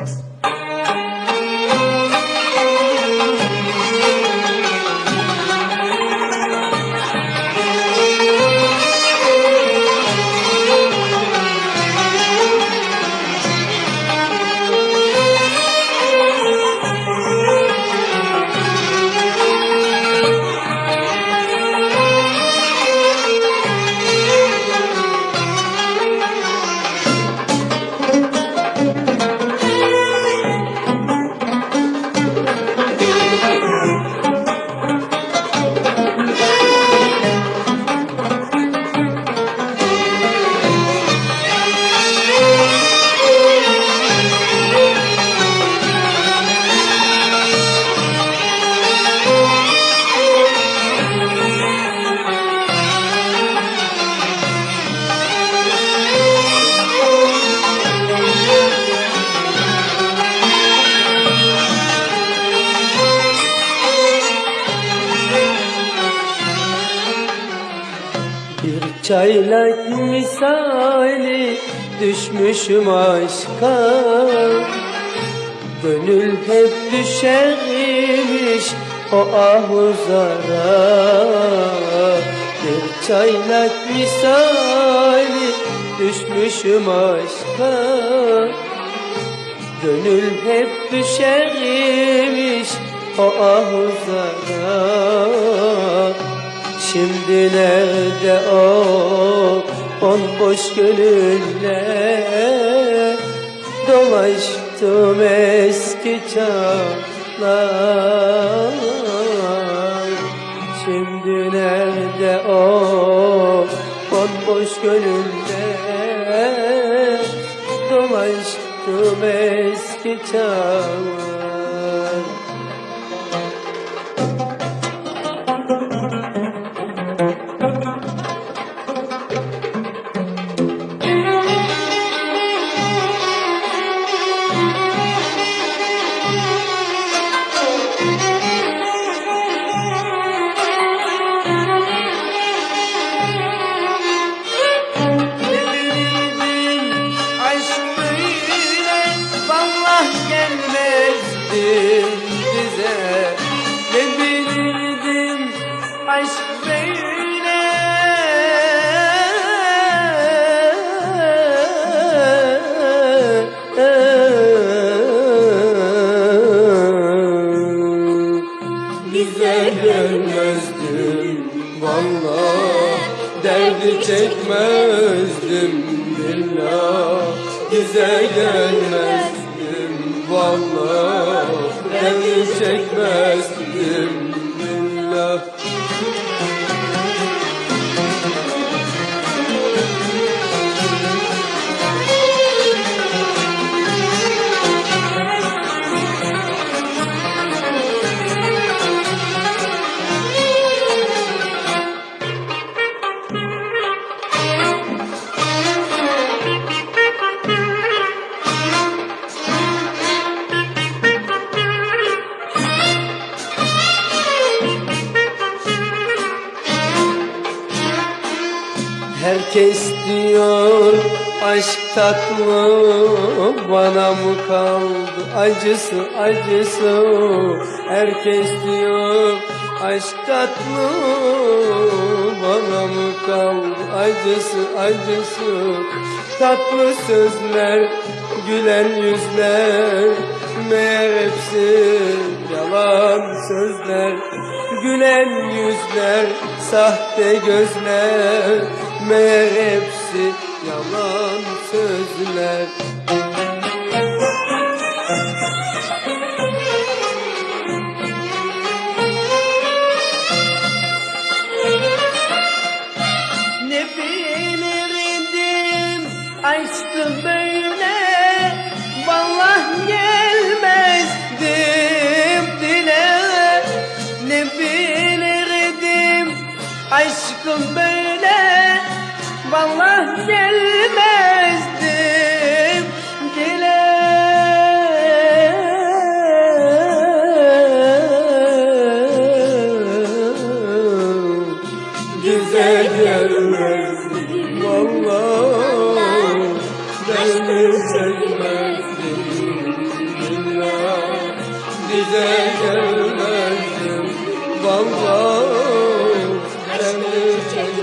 Bir çaylak misali düşmüşüm aşka. Gönül hep düşermiş o ahuzara. Bir çaylak misali düşmüşüm aşka. Gönül hep düşermiş o ahuzara Şimdi nerede o bomboş gönüller Dolaştım eski çağlar. Şimdi nerede o bomboş gönüller Dolaştım eski çağlar gelmezdim Vallahi derdi çekmezdim. Billah Bize gelmezdim vallahi derdi çekmezdim. Billah Herkes diyor aşk tatlı bana mı kaldı? Acısı acısı Herkes diyor aşk tatlı bana mı kaldı? Acısı acısı Tatlı sözler gülen yüzler meğer hepsi yalan sözler. Gülen yüzler sahte gözler Meğer hepsi yalan sözler bize gelmez. Vallahi beni sevmez Billah bize gelmez Vallahi beni sevmez